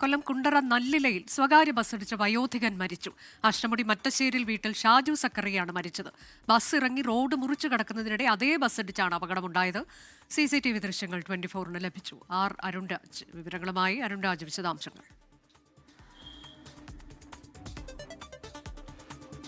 കൊല്ലം കുണ്ടറ നല്ലിലയിൽ സ്വകാര്യ ബസ്സിടിച്ച് വയോധികൻ മരിച്ചു. അഷ്ടമുടി മറ്റശ്ശേരിൽ വീട്ടിൽ ഷാജു സക്കറിയാണ് മരിച്ചത്. ബസ് ഇറങ്ങി റോഡ് മുറിച്ചു കടക്കുന്നതിനിടെ അതേ ബസ്സിടിച്ചാണ് അപകടമുണ്ടായത്. സി സി ടി വി ദൃശ്യങ്ങൾ ട്വന്റി ഫോറിന് ലഭിച്ചു. ആർ അരുൺരാജ് വിവരങ്ങളുമായി അരുൺരാജ് വിശദാംശങ്ങൾ.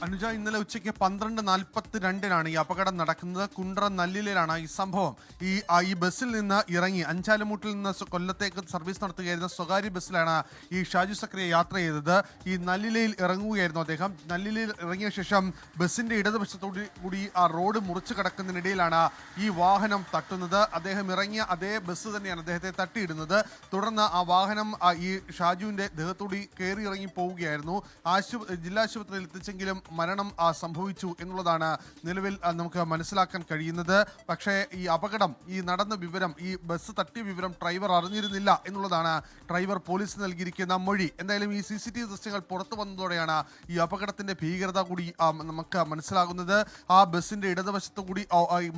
അനുജ ഇന്നലെ ഉച്ചയ്ക്ക് പന്ത്രണ്ട് നാൽപ്പത്തി രണ്ടിനാണ് ഈ അപകടം നടക്കുന്നത്. കുണ്ട്ര നല്ലിലാണ് ഈ സംഭവം. ഈ ഈ ബസ്സിൽ നിന്ന് ഇറങ്ങി അഞ്ചാലുമൂട്ടിൽ നിന്ന് കൊല്ലത്തേക്ക് സർവീസ് നടത്തുകയായിരുന്ന സ്വകാര്യ ബസ്സിലാണ് ഈ ഷാജു സക്രിയ യാത്ര ചെയ്തത്. ഈ നല്ലിലയിൽ ഇറങ്ങുകയായിരുന്നു അദ്ദേഹം. നല്ലിലയിൽ ഇറങ്ങിയ ശേഷം ബസ്സിന്റെ ഇടതുപക്ഷത്തോടു കൂടി ആ റോഡ് മുറിച്ചു കടക്കുന്നതിനിടയിലാണ് ഈ വാഹനം തട്ടുന്നത്. അദ്ദേഹം ഇറങ്ങിയ അതേ ബസ് തന്നെയാണ് അദ്ദേഹത്തെ തട്ടിയിടുന്നത്. തുടർന്ന് ആ വാഹനം ഈ ഷാജുവിന്റെ ദേഹത്തോടി കയറി ഇറങ്ങി പോവുകയായിരുന്നു. ആശുപത്രി ജില്ലാ ആശുപത്രിയിൽ എത്തിച്ചെങ്കിലും മരണം സംഭവിച്ചു എന്നുള്ളതാണ് നിലവിൽ നമുക്ക് മനസ്സിലാക്കാൻ കഴിയുന്നത്. പക്ഷേ ഈ അപകടം ഈ നടന്ന വിവരം ഈ ബസ് തട്ടിയ വിവരം ഡ്രൈവർ അറിഞ്ഞിരുന്നില്ല എന്നുള്ളതാണ് ഡ്രൈവർ പോലീസ് നൽകിയിരിക്കുന്ന മൊഴി. എന്തായാലും ഈ സി സി ടി വി ദൃശ്യങ്ങൾ പുറത്തു വന്നതോടെയാണ് ഈ അപകടത്തിന്റെ ഭീകരത കൂടി നമുക്ക് മനസ്സിലാകുന്നത്. ആ ബസ്സിന്റെ ഇടതുവശത്ത് കൂടി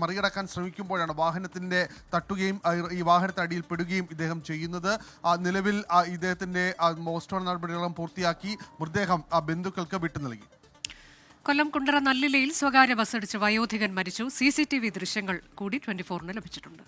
മറികടക്കാൻ ശ്രമിക്കുമ്പോഴാണ് വാഹനത്തിന്റെ തട്ടുകയും ഈ വാഹനത്തെ അടിയിൽ പെടുകയും ഇദ്ദേഹം ചെയ്യുന്നത്. നിലവിൽ ഇദ്ദേഹത്തിന്റെ മോസ്റ്റോൺ നടപടികളും പൂർത്തിയാക്കി മൃതദേഹം ആ, ബന്ധുക്കൾക്ക് വിട്ടു നൽകി. കൊല്ലം കുണ്ടറ നല്ലിലയിൽ സ്വകാര്യ ബസ്സിടിച്ച് വയോധികൻ മരിച്ചു. സി സി ടി വി ദൃശ്യങ്ങൾ കൂടി ട്വന്റി ഫോറിന് ലഭിച്ചിട്ടുണ്ട്.